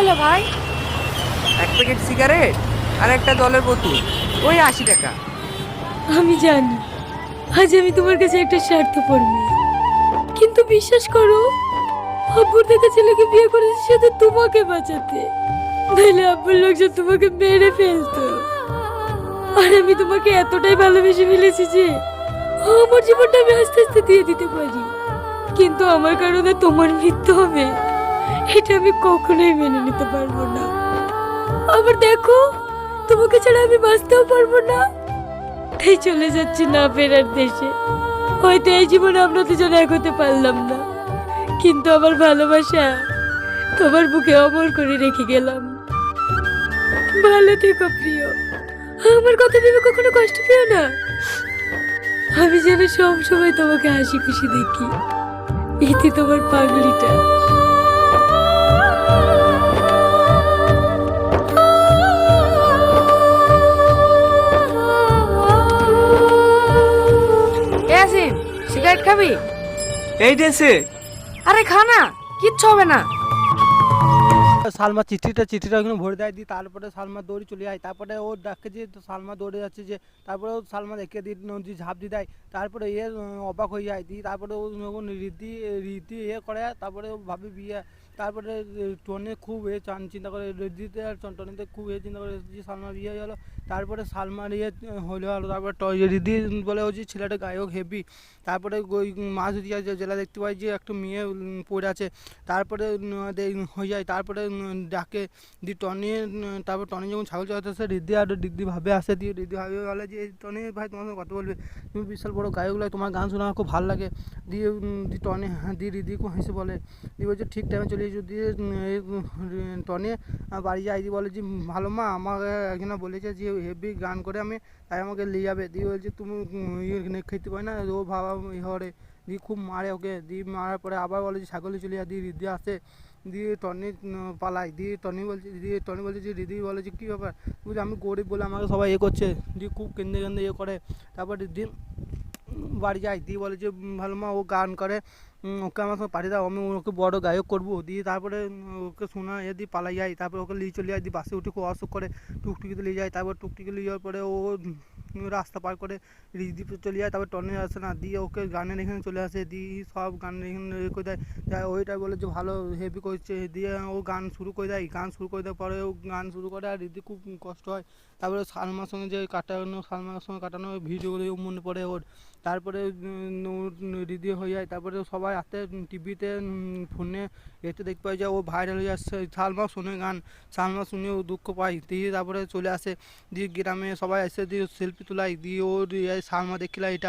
হলো ভাই? এক প্যাকেট সিগারেট আর একটা জলের বোতল ওই আশি টাকা। আমি জানি আজ আমি তোমার কাছে একটা স্বার্থপর মেয়ে। কিন্তু বিশ্বাস করো আব্বুর দেখা ছেলেকে বিয়ে করেছে সাথে তোমাকে বাঁচাতে। নাহলে আব্বুর লোকজন তোমাকে মেরে ফেলতো। আর আমি তোমাকে এতটাই ভালোবেসে ফেলেছি যে আমার জীবনটা আমি আস্তে আস্তে দিয়ে দিতে পারি। কিন্তু আমার কারণে তোমার মৃত্যু হবে। এটা আমি কখনোই মেনে নিতে পারব না। আবার দেখো, তোমাকে ছাড়া আমি বাঁচতেও পারব না। তাই চলে যাচ্ছি না ফেরার দেশে। হয়তো এই জীবনে আমরা দুজন এক হতে পারলাম না। কিন্তু আমার ভালোবাসা তোমার বুকে অমর করে রেখে গেলাম। ভালো থেকো প্রিয়। আমার কথা ভেবে কখনো কষ্ট পেও না। আমি যেন সব সময় তোমাকে হাসি খুশি দেখি। এতে তোমার পাগলিটা খাবি? এই দেশে। আরে খা না কিচ্ছু হবে না। সালমা চিঠিটা চিঠিটা ওখানে ভরে দেয় দি তারপরে সালমা দৌড়ে চলে যায়। তারপরে ও ডাকে যে সালমা দৌড়ে যাচ্ছে যে, তারপরে সালমা দেখে দি নদী ঝাঁপ দিয়ে। দেয় তারপরে এ অবাক হয়ে যায়। দি তারপরে ও রীতি রীতি এ করে, তারপরে ও ভাবে বিয়ে। তারপরে টনে খুব এ চান, চিন্তা করে, রীতিতে আর টন- টনিতে খুব এ চিন্তা করে যে সালমা বিয়ে হয়ে গেলো। তারপরে সালমার ইয়ে হলে, হলো, তারপরে রীতি বলে ও যে ছেলেটা গায়ক হেভি। তারপরে ওই মাছ দিয়ে যে জেলা দেখতে পাই যে একটা মেয়ে পড়ে আছে। তারপরে হয়ে যায়। তারপরে ডাকে দি টনি তারপর টনি যখন ছাগল চড়াতেছে রিদ্ধি আর রিদ্ধি ভাবে আসে, দিয়ে রিদ্ধি ভাবে বলে যে, টনি ভাই, তোমার সঙ্গে কথা বলবে। তুমি বিশাল বড় গায়ক লাগে তোমার গান শোনা খুব ভালো লাগে। দিয়ে দি টনি হ্যাঁ দিয়ে রিদ্ধি খুব হেসে বলে। দিয়ে বলছে, ঠিক টাইমে চলে এসো। দিয়ে টনি বাড়ি যায়, দিয়ে বলে যে, ভালো মা, আমাকে একজনে বলেছে যে, হেভি গান করে আমি, তাই আমাকে নিয়ে যাবে। দিয়ে বলছে, তুমি ইয়ে খেতে পারি না? ও ভাবা হরে দিয়ে খুব মারে ওকে। দিয়ে মারার পরে আবার বলে যে, ছাগলে চলে যায় দিয়ে রিদ্ধি আসে। দিয়ে টনি পালায় দিয়ে টনি বলছে, দিয়ে টনি বলছে, যে দিদি বলে যে, কী ব্যাপার? বলছে, আমি গরিব বলে আমাকে সবাই এ করছে। দিয়ে খুব কেন্দে কেন্দে ইয়ে করে। তারপর দিদি বাড়ি যায়। দিয়ে বলে যে ভালো মা, ও গান করে। ওকে আমার সঙ্গে পাঠিয়ে দাও। আমি ওকে বড় গায়ক করব। দিয়ে তারপরে ওকে শোনা এ দিয়ে পালাই যায়। তারপরে ওকে নিয়ে চলে যায়। দিয়ে বাসে উঠে খুব অসুখ করে। টুকটুকিতে নিয়ে যায়। তারপর টুকটুকি নিয়ে যাওয়ার পরে ও রাস্তা পার করে রিদ্বীপে চলে যায়, তারপর টনে আসে না, দিয়ে ওকে গানের এখানে চলে আসে, দিয়ে সব গানের এখানে করে দেয় ওইটাই বলে যে ভালো হেভি করছে, দিয়ে ও গান শুরু করে দেয়, গান শুরু করে দেওয়ার পরে ও গান শুরু করে আর রিদি খুব কষ্ট হয়, তারপরে সালমার সঙ্গে যে কাটানো, সালমার সঙ্গে কাটানো ভিডিওগুলো মনে পড়ে ওর, তারপরে রিদি হয়ে যায়, তারপরে সবাই হাতে টিভিতে ফোনে এতে দেখতে পাই যে ও ভাইরাল হয়ে যাচ্ছে সালমা শুনে গান, সালমা শুনে ও দুঃখ পায়, দিয়ে তারপরে চলে আসে, দিয়ে গ্রামে সবাই এসে দিয়ে সেলফি দিয়ে ও সালমা দেখিলা এটা